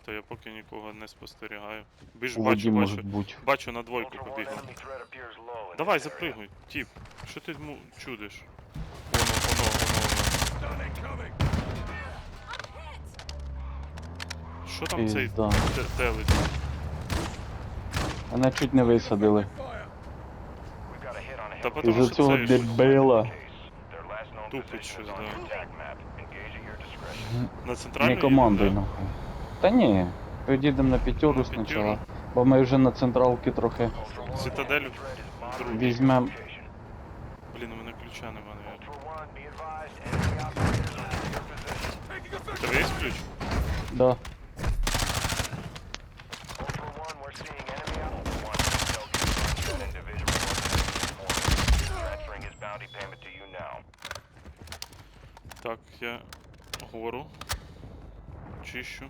то я поки нікого не спостерігаю. У воді бачу, може бачу. бути. Бачу на двойку побігли. Давай, запригуй, тіп. Що ти му чудиш? Воно, воно, воно, воно. Що там цей Пізда. те- телить? Мене чуть не висадили. Та потому Із-за що цього це ж дебила. Тупить щось, да. на центральній Не командуй нахуй. Та ні, поїдемо на п'ятеру На спочатку, п'ятеру? бо ми вже на централки трохи Ultra One, Цитадель threat is monitored другий. візьмемо. location. да? Блін, у мене ключа нема, навіть. Ultra One, be advised, enemy operators are in your position. Тебе є ключ? Да. Ultra One, we're seeing enemy Ultra One, intel confirms that individual was informed. Transferring his bounty payment to you now. Так, я гору. Чищу.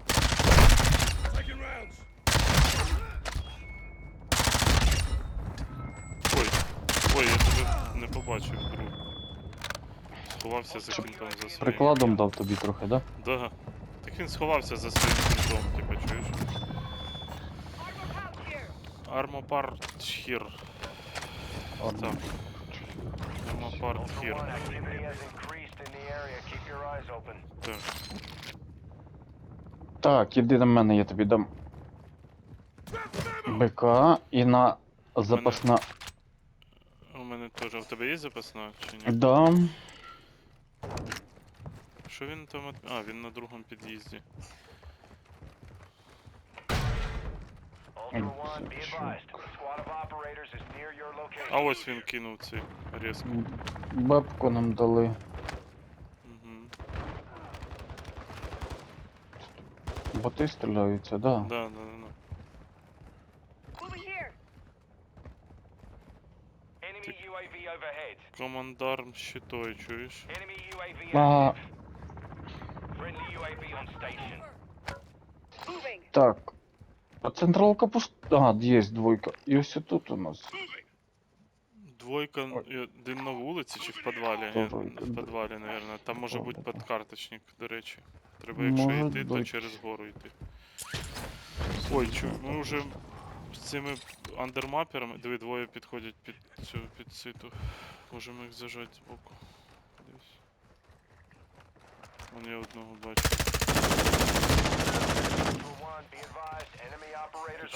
Ой, ой, я тебе не побачив, друг. Сховався за кінтом за своїм. Прикладом дав тобі трохи, да? Да. Так він сховався за своїм кінтом, типа, чуєш? Армопарт хір. Так. Армопарт хір. Так. Так, іди до мене, я тобі дам. БК і на запасна. У мене теж. У тебе є запасна чи ні? Да. Що він там? от- А, він на другому під'їзді. А ось він кинув цей резко. Бабку нам дали. Угу. Боти стріляються, да. Да, да, да, да. Enemy UAV overhead. Командарм щитой, чуєш? Enemy UAV Ага. Friendly UAV on station. Так. А централка пуста. А, є двойка. І ось тут у нас. Двойка Ой. е, один на вулиці чи в підвалі? Двойка, в да. підвалі, наверное. Там може бути Добре. подкарточник, до речі. Треба, якщо Може йти, то бути. через гору йти. Ой, чу, ми вже з цими андермаперами, диви, двоє підходять під цю під циту. Можемо їх зажати збоку. Десь. Вон я одного бачу.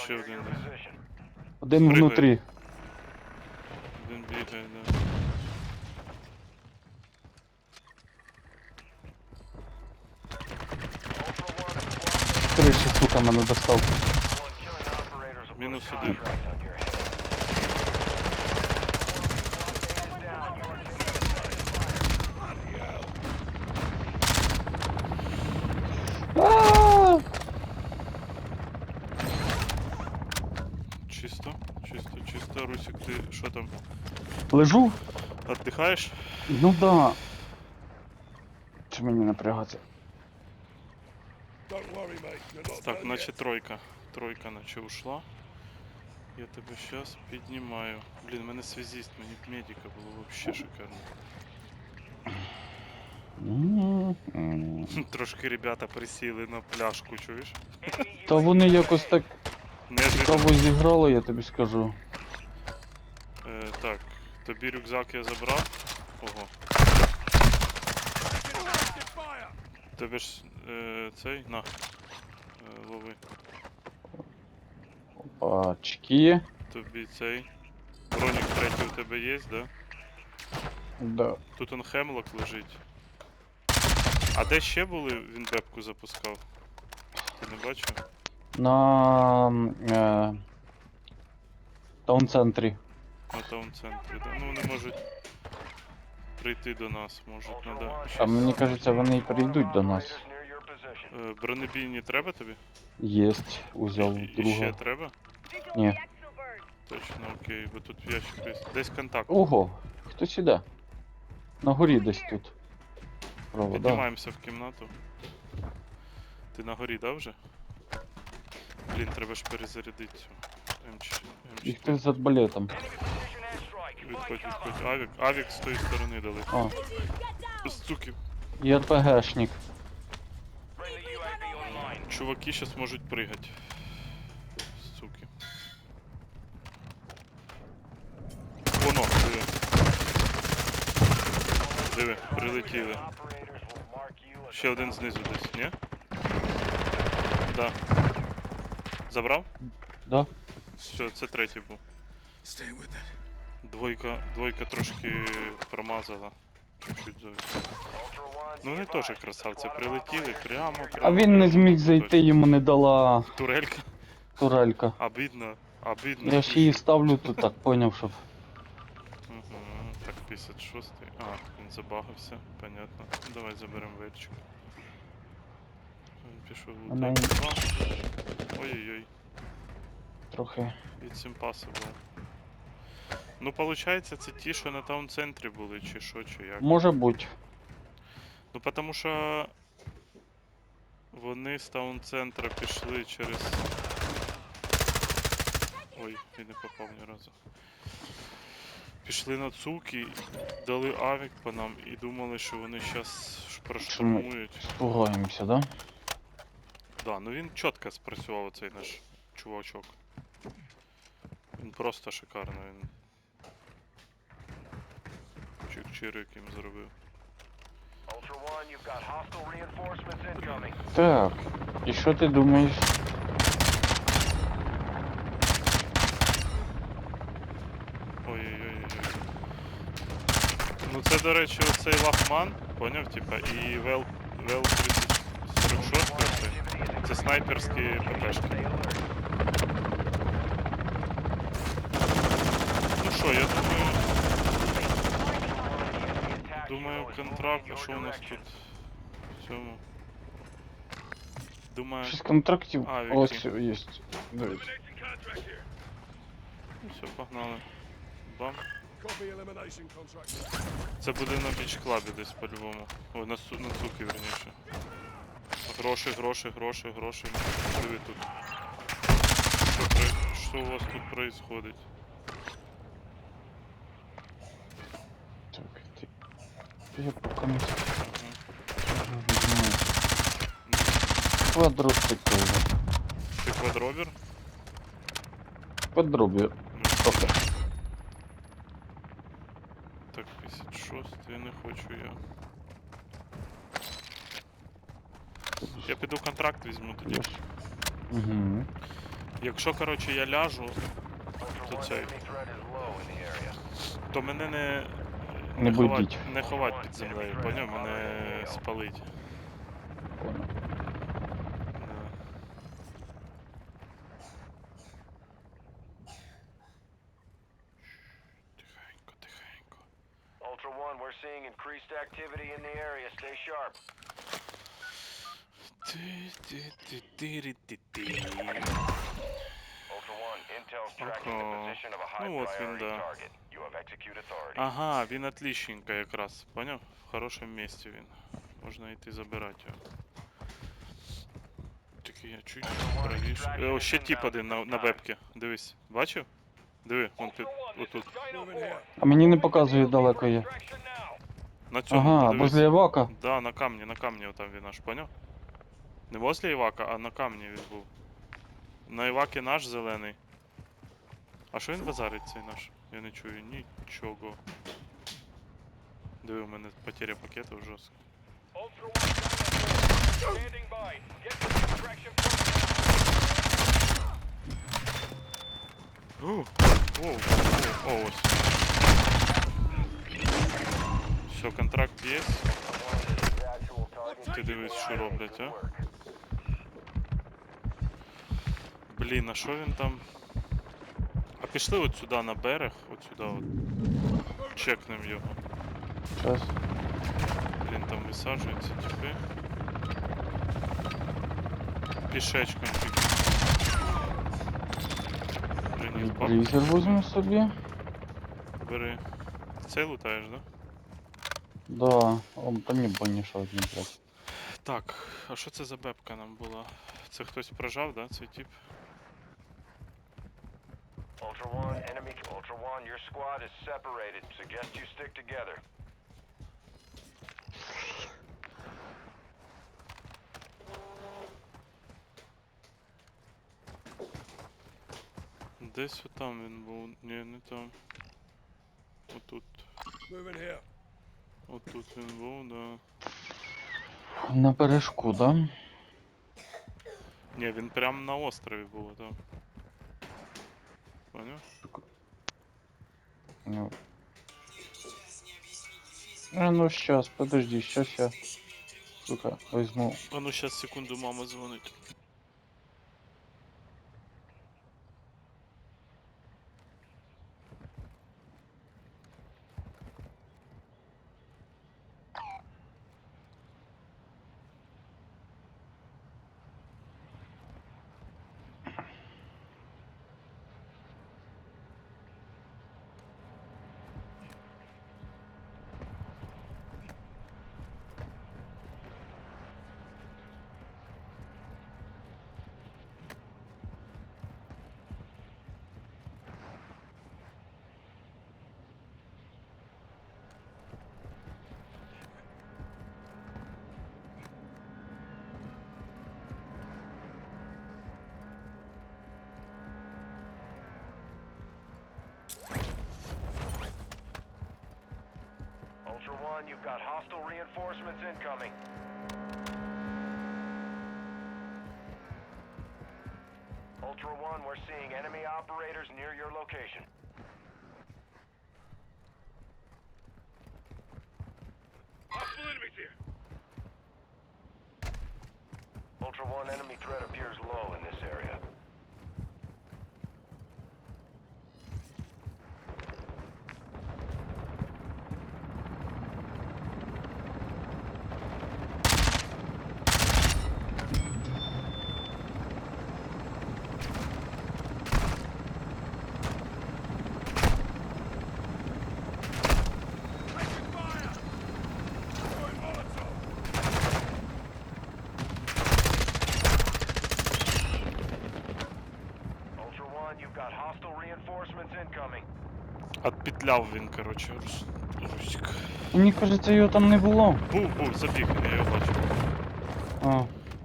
Ще один десь. Один внутрі. Один бігає, да. Ultra One, a squad Мене достав. Мінус один. Чисто, чисто, чисто. Русик, ти що там? Лежу? Отдыхаешь? Ну да. Чи мені напрягатися? Так, наче тройка. Тройка наче ушла. Я тебе сейчас піднімаю. Блін, мене связист, мені б медика було вообще шикарно. Трошки ребята присіли на пляшку, чуєш? Та вони якось так цікаво зіграли, я тобі скажу. Е, так, тобі рюкзак я забрав. Ого. Тебе ж е, цей, на. Лови. Пачки. Тобі цей. Бронік третій у тебе є, да? Да. Тут он хемлок лежить. А де ще були, він бебку запускав? Ти не бачив? На е, таун-центрі. На таун-центрі, да? Ну вони можуть прийти до нас, можуть надо. А мені кажеться, вони й прийдуть до нас. Е, бронебійні треба тобі? Єсть, узяв І- І ще друга. треба? Ні. Точно, окей, бо тут ящик десь. Десь контакт. Ого, хтось іде. На горі десь тут. Право, да. Піднімаємося в кімнату. Ти на горі, да, вже? Блін, треба ж перезарядити цю. М4. І М4. хтось з арбалетом. Відходь, відходь. Авік, авік з тої сторони дали. А, Суки. і РПГшник. Чуваки зараз можуть пригати. Суки. Воно, диви. Диви, прилетіли. Ще один знизу десь, ні? Да. Забрав? Да? Все, це третій був. Двойка, двойка трошки промазала. Чуть-чуть зовсім. Ну вони теж красавці, прилетіли прямо, прямо. А він не зміг зайти, йому не дала Турелька? турелька. Обидно, обидно. Я ж її ставлю тут так, поняв, щоб. Угу, так, 56 А, він забагався, понятно. Давай заберемо вечик. Він пішов Вона лутати. Ой-ой-ой, Трохи. it's impossible. Ну, получається, це ті, що на таун-центрі були, чи що, чи як. Може бути. Ну, потому що вони з таун-центра пішли через. Ой, я не попав ні разу. Пішли на цуки, дали авік по нам і думали, що вони зараз проштурмують. Спугаємося, да? Да, ну він чітко спрацював цей наш чувачок. Він просто шикарно, він. Чик-чирик їм зробив. Так. І що ти думаєш? Ой-ой-ой. Ну це, до речі, оцей лахман, поняв, типа, і вел, вел 36 оцей. Це снайперські ППшки. Ну що, я думаю, думаю, контракт, а що у нас тут в цьому? Думаю, Шість контрактів. А, Ось які? є. Дивись. ну все, погнали. Бам. Це буде на біч клабі десь по-любому. Ой, на, су- на цуки, верніше. Гроші, гроші, гроші, гроші. Диви тут. Що, при... що у вас тут происходить? Так, ти. Я поки не Ага. знаю. Квадроцикл. Ти квадробір? Подробі. Ну, Трохи. так, 56, я не хочу я. Я піду контракт візьму тоді. Угу. Якщо, коротше, я ляжу, Тут One, цей. то мене не. Не будіть. не ховать під землею, поняв? Мене спалить. Понял. Тихенько, тихенько. Ultra One, we're seeing increased activity in the area. Stay sharp. Ultra One, intel's tracking the position of a high Ну, priority target. Ага, він отличненько якраз, поняв? В хорошому місці він. Можна йти забирати його. Тільки я чуть правіше. Е, О, ще тип один на, на вебці. Дивись. Бачив? Диви, вон під. Отут. А мені не показує далеко є. На цьому Ага, подивись. возле Івака. Да, на камні, на камні отам він аж, поняв? Не возле Івака, а на камні він був. На Івакі наш зелений. А що він базарить цей наш? Я не чую нічого. Диви, у мене потеря пакету жорстко. О, о, о, о, ось. Все, контракт є. Ти дивись, що роблять, а? Блін, а що він там? Пішли от сюди на берег, от сюди от. Чекнем його. Зараз. Блін, там висаджуються типи. Пішечком тільки. Приніс бабу. Брізер візьму собі. Бери. Цей лутаєш, да? Да. О, та ні, бо ні, що один, блядь. Так, а що це за бебка нам була? Це хтось прожав, да, цей тип? Ultra One, enemy Ultra One, your squad is separated. Suggest you stick together. Десь отам він був. Ні, не там. Отут. Отут він був, да. На бережку, да? Ні, він прямо на острові був, так. Да. Поняв? Ну. А ну сейчас, подожди, щас я. Сука, возьму. А ну сейчас секунду, мама дзвонить. One, you've got hostile reinforcements incoming. Ultra One, we're seeing enemy operators near your location. Hostile enemies here. Ultra One, enemy threat appears low in this area. Отпетляв він, короче, Рус... Русик. Мені кажеться, його там не було. Був, був, забіг, я його бачив. А,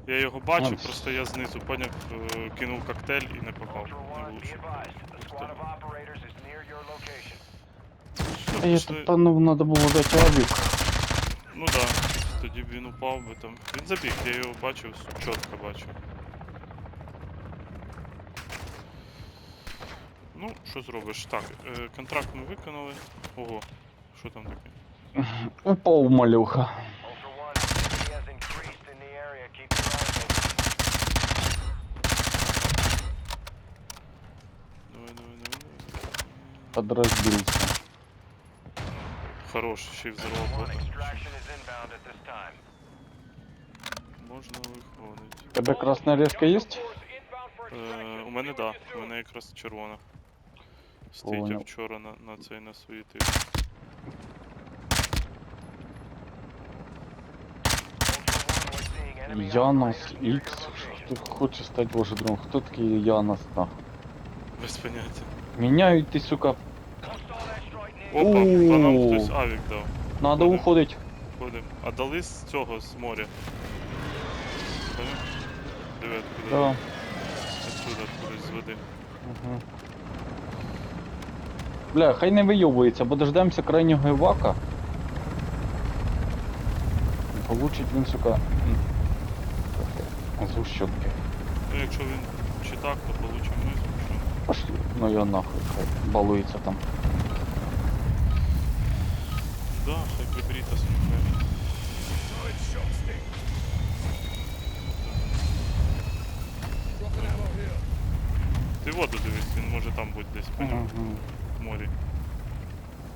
Я його бачив, Ось. просто я знизу поняв, е, кинув коктейль і не попав. Не влучив. а я пішли. тут пану треба було дати авік. Ну да, тоді б він упав би там. Він забіг, я його бачив, чітко бачив. Ну, що зробиш? Так, е, контракт ми виконали. Ого, що там таке? Упав малюха. Давай, давай, давай, давай. Подразбився. Хорош, ще й взорвав бота. Можна виходить. Тебе красна резка є? Е, у мене да, у мене якраз червона. Стоїть, я вчора на, на цей на enemy Янос Ікс. Хто хоче стати вождем? Хто такий Янос нахуй? Без поняття. Міняють ти, сука. Опа, по нам О. хтось авік дав. Надо Куди? уходить. Ходим. А дали з цього, з моря. Поняв? Диви, откуда. Да. Отсюда, кудись з води. Угу. Бля, хай не вийовується, бо дождемося крайнього івака. Получить він, сука. трохи Ну якщо він чи так, то получимо ми що. Пошли. Ну його нахуй, хай балується там. Да, хай приберіться слухає. Ти воду дивись, він може там бути десь, поняв? Угу. В морі.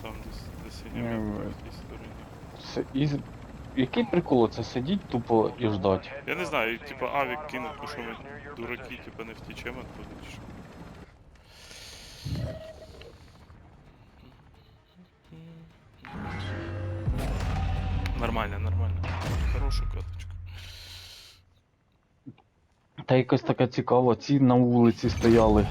Там десь, де синя Не мітка, ви- в тій стороні. Це із... Який прикол це сидіть тупо і ждать? Я не знаю, типа авік кинуть, тому що ми дураки, типа не втічемо чи що. Нормально, нормально. Хороша каточка. Та якось така цікава, ці на вулиці стояли.